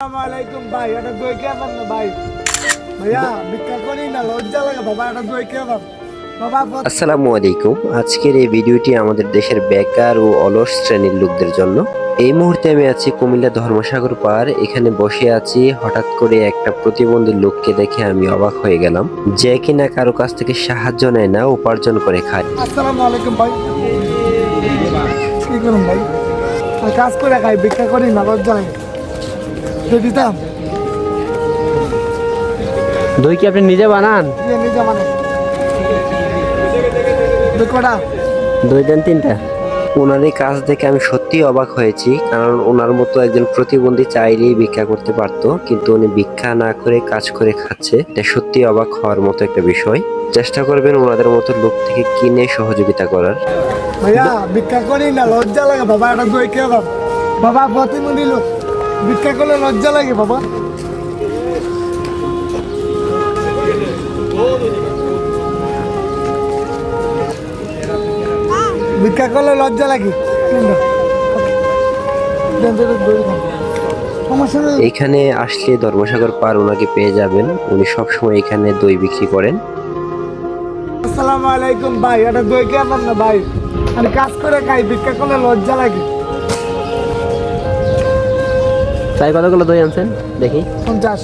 আসসালামাইকুম ভাই এটা দই কে আমার না ভাই? ভাইয়া ভিক্ষা করি না লজ্জা লাগে বাবা এটা দই কে আমার বাবা কত- আসসালামু আলাইকুম। আজকের এই ভিডিওটি আমাদের দেশের বেকার ও অলস শ্রেণির লোকদের জন্য। এই মুহূর্তে আমি আছি কুমিল্লা ধর্মসাগর পার। এখানে বসে আছি হঠাৎ করে একটা প্রতিবন্ধী লোককে দেখে আমি অবাক হয়ে গেলাম। যে কিনা কারও কাছ থেকে সাহায্য নেয় না উপার্জন করে খায়। আসসালামু আলাইকুম ভাই। কি করুন ভাই? কাজ করে খাই ভিক্ষা করি না লজ্জা লাগে। দিয়ে দিতাম দই কি আপনি নিজে বানান? নিজে মানে দুই কটা? দই দেন তিনটা। ওনার এই কাজ দেখে আমি সত্যি অবাক হয়েছি কারণ ওনার মতো একজন প্রতিবন্ধী চাইলেই ভিক্ষা করতে পারতো কিন্তু উনি ভিক্ষা না করে কাজ করে খাচ্ছে। এটা সত্যি অবাক হওয়ার মতো একটা বিষয়। চেষ্টা করবেন ওনাদের মতো লোক থেকে কিনে সহযোগিতা করার। ভাইয়া ভিক্ষা করি না লজ্জা লাগে। বাবা এটা দই আমার বাবা প্রতিমন্দির লোক। ভিক্ষা করলে লজ্জা লাগে বাবা। ভিক্ষা করলে লজ্জা লাগে। এখানে আসলে ধর্মসাগর পার ওনাকে পেয়ে যাবেন। উনি সবসময় এখানে দই বিক্রি করেন। আসসালামু আলাইকুম ভাই। এটা দই কে আমার না ভাই? আমি কাজ করে খাই ভিক্ষা করলে লজ্জা লাগে। তাই কতগুলো দই আনছেন? দেখি। পঞ্চাশ।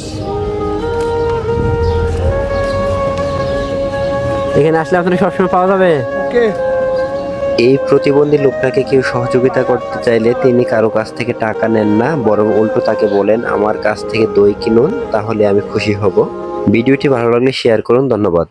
এখানে আসলে আপনার সবসময় পাওয়া যাবে? ওকে। এই প্রতিবন্ধী লোকটাকে কেউ সহযোগিতা করতে চাইলে তিনি কারও কাছ থেকে টাকা নেন না বরং উল্টো তাকে বলেন আমার কাছ থেকে দই কিনুন তাহলে আমি খুশি হব। ভিডিওটি ভালো লাগলে শেয়ার করুন ধন্যবাদ।